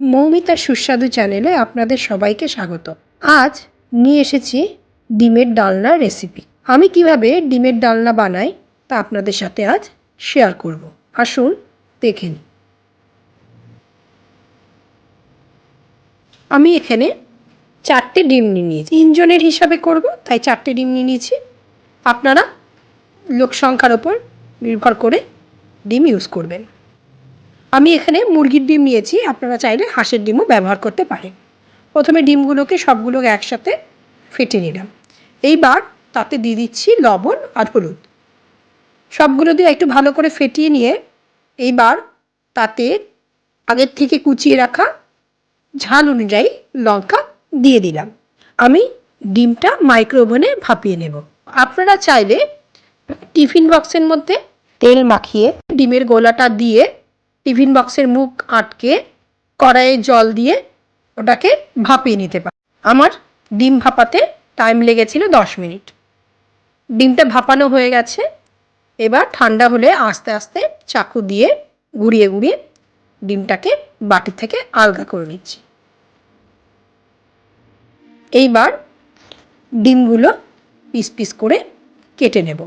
মৌমিতার সুস্বাদু চ্যানেলে আপনাদের সবাইকে স্বাগত। আজ নিয়ে এসেছি ডিমের ডালনার রেসিপি। আমি কীভাবে ডিমের ডালনা বানাই তা আপনাদের সাথে আজ শেয়ার করব। আসুন, দেখে নিই। আমি এখানে চারটে ডিম নিয়ে নিয়েছি। তিনজনের হিসাবে করব, তাই চারটে ডিম নিয়ে নিয়েছি। আপনারা লোক সংখ্যার ওপর নির্ভর করে ডিম ইউজ করবেন। আমি এখানে মুরগির ডিম নিয়েছি, আপনারা চাইলে হাঁসের ডিমও ব্যবহার করতে পারেন। প্রথমে ডিমগুলোকে সবগুলোকে একসাথে ফেটে নিলাম। এইবার তাতে দিয়ে দিচ্ছি লবণ আর হলুদ। সবগুলো দিয়ে একটু ভালো করে ফেটিয়ে নিয়ে এইবার তাতে আগের থেকে কুচিয়ে রাখা ঝাল অনুযায়ী লঙ্কা দিয়ে দিলাম। আমি ডিমটা মাইক্রোওভেনে ভাপিয়ে নেব। আপনারা চাইলে টিফিন বক্সের মধ্যে তেল মাখিয়ে ডিমের গোলাটা দিয়ে টিফিন বক্সের মুখ আটকে কড়াইয়ে জল দিয়ে ওটাকে ভাপিয়ে নিতে পারে। আমার ডিম ভাপাতে টাইম লেগেছিল দশ মিনিট। ডিমটা ভাপানো হয়ে গেছে। এবার ঠান্ডা হলে আস্তে আস্তে চাকু দিয়ে ঘুরিয়ে ঘুরিয়ে ডিমটাকে বাটি থেকে আলগা করে নিচ্ছি। এইবার ডিমগুলো পিস পিস করে কেটে নেব।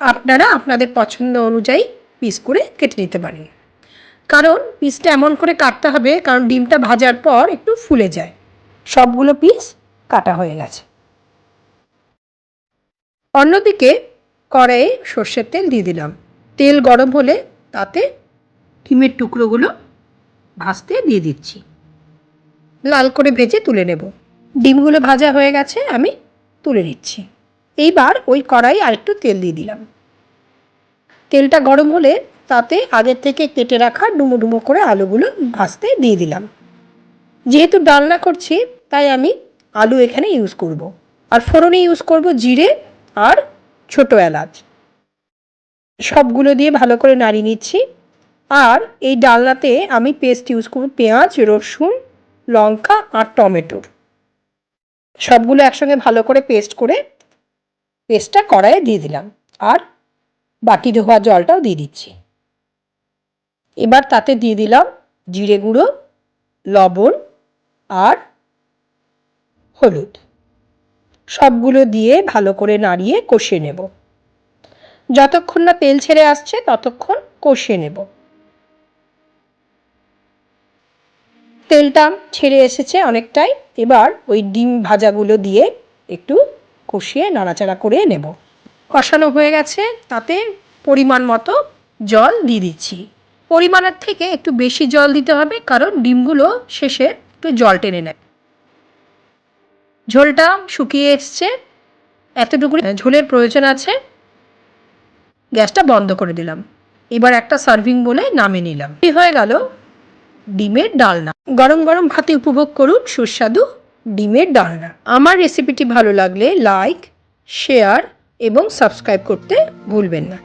আপনারা আপনাদের পছন্দ অনুযায়ী পিস করে কেটে নিতে পারেন। কারণ পিসটা এমন করে কাটতে হবে, কারণ ডিমটা ভাজার পর একটু ফুলে যায়। সবগুলো পিস কাটা হয়ে গেছে। অন্যদিকে কড়াইয়ে সর্ষের তেল দিয়ে দিলাম। তেল গরম হলে তাতে ডিমের টুকরোগুলো ভাজতে দিয়ে দিচ্ছি। লাল করে ভেজে তুলে নেব। ডিমগুলো ভাজা হয়ে গেছে, আমি তুলে নিচ্ছি। এইবার ওই কড়াই আরেকটু তেল দিয়ে দিলাম। তেলটা গরম হলে তাতে আগের থেকে কেটে রাখা ডুমো ডুমো করে আলুগুলো ভাজতে দিয়ে দিলাম। যেহেতু ডালনা করছি, তাই আমি আলু এখানে ইউজ করব। আর ফোড়নে ইউজ করব জিরে আর ছোটো এলাচ। সবগুলো দিয়ে ভালো করে নাড়িয়ে নিচ্ছি। আর এই ডালনাতে আমি পেস্ট ইউজ করব পেঁয়াজ, রসুন, লঙ্কা আর টমেটো। সবগুলো একসঙ্গে ভালো করে পেস্ট করে পেস্টটা কড়াইয়ে দিয়ে দিলাম আর বাটি ধোয়া জলটাও দিয়ে দিচ্ছি। এবার তাতে দিয়ে দিলাম জিরে গুঁড়ো, লবণ আর হলুদ। সবগুলো দিয়ে ভালো করে নাড়িয়ে কষিয়ে নেব। যতক্ষণ না তেল ছেড়ে আসছে ততক্ষণ কষিয়ে নেব। তেলটা ছেড়ে এসেছে অনেকটাই। এবার ওই ডিম ভাজাগুলো দিয়ে একটু কষিয়ে নাড়াচাড়া করে নেব। কষানো হয়ে গেছে, তাতে পরিমাণ মতো জল দিয়ে দিচ্ছি। পরিমাণের থেকে একটু বেশি জল দিতে হবে, কারণ ডিমগুলো শেষে একটু জল টেনে নেয়। ঝোলটা শুকিয়ে এসছে। এতটুকু ঝোলের প্রয়োজন আছে। গ্যাসটা বন্ধ করে দিলাম। এবার একটা সার্ভিং বলে নামে নিলাম। হয়ে গেল ডিমের ডালনা। গরম গরম ভাতে উপভোগ করুন সুস্বাদু ডিমের ডালনা। আমার রেসিপিটি ভালো লাগলে লাইক শেয়ার এবং সাবস্ক্রাইব করতে ভুলবেন না।